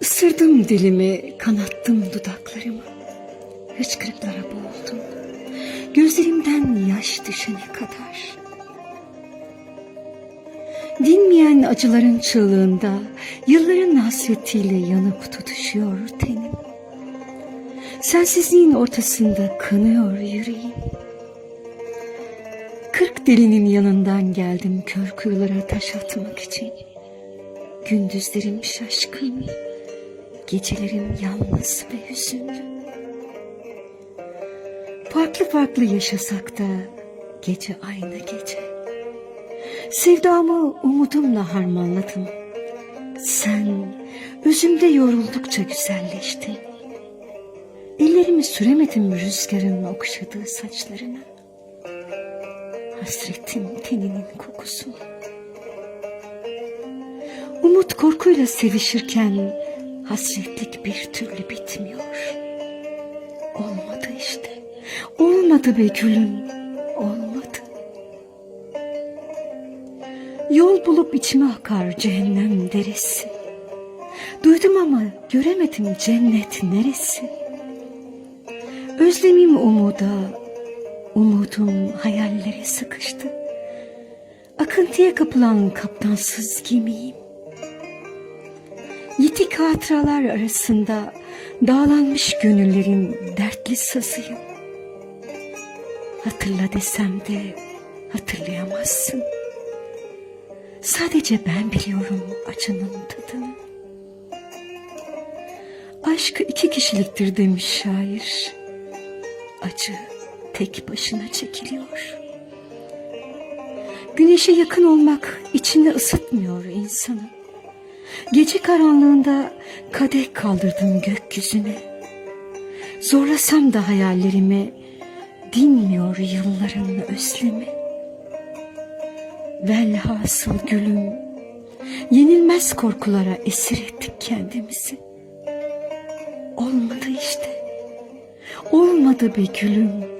Isırdım dilimi, kanattım dudaklarımı. Hıçkırıklara boğuldum. Gözlerimden yaş düşene kadar. Dinmeyen acıların çığlığında yılların hasretiyle yanıp tutuşuyor tenim. Sensizliğin ortasında kanıyor yüreğim. Kırk delinin yanından geldim kör kuyulara taş atmak için. Gündüzlerim şaşkın, gecelerim yalnız ve hüzünlü. Farklı farklı yaşasak da gece aynı gece. Sevdamı umudumla harmanladım. Sen özümde yoruldukça güzelleştin. Ellerimi süremedim rüzgarın okşadığı saçlarına. Hasretim teninin kokusunu. Umut korkuyla sevişirken hasretlik bir türlü bitmiyor. Olmadı işte. Olmadı be gülüm. Olmadı. Yol bulup içime akar cehennem deresi. Duydum ama göremedim cennet neresi. Özlemim umuda, umudum hayallere sıkıştı. Akıntıya kapılan kaptansız gemiyim. Yitik hatıralar arasında dağlanmış gönüllerin dertli sazıyım. Hatırla desem de hatırlayamazsın. Sadece ben biliyorum acının tadını. Aşk iki kişiliktir demiş şair. Acı tek başına çekiliyor. Güneşe yakın olmak içini ısıtmıyor insanı. Gece karanlığında kadeh kaldırdım gökyüzüne. Zorlasam da hayallerimi dinmiyor yılların özlemi. Velhasıl gülüm, yenilmez korkulara esir ettik kendimizi. Olmadı işte, olmadı be gülüm.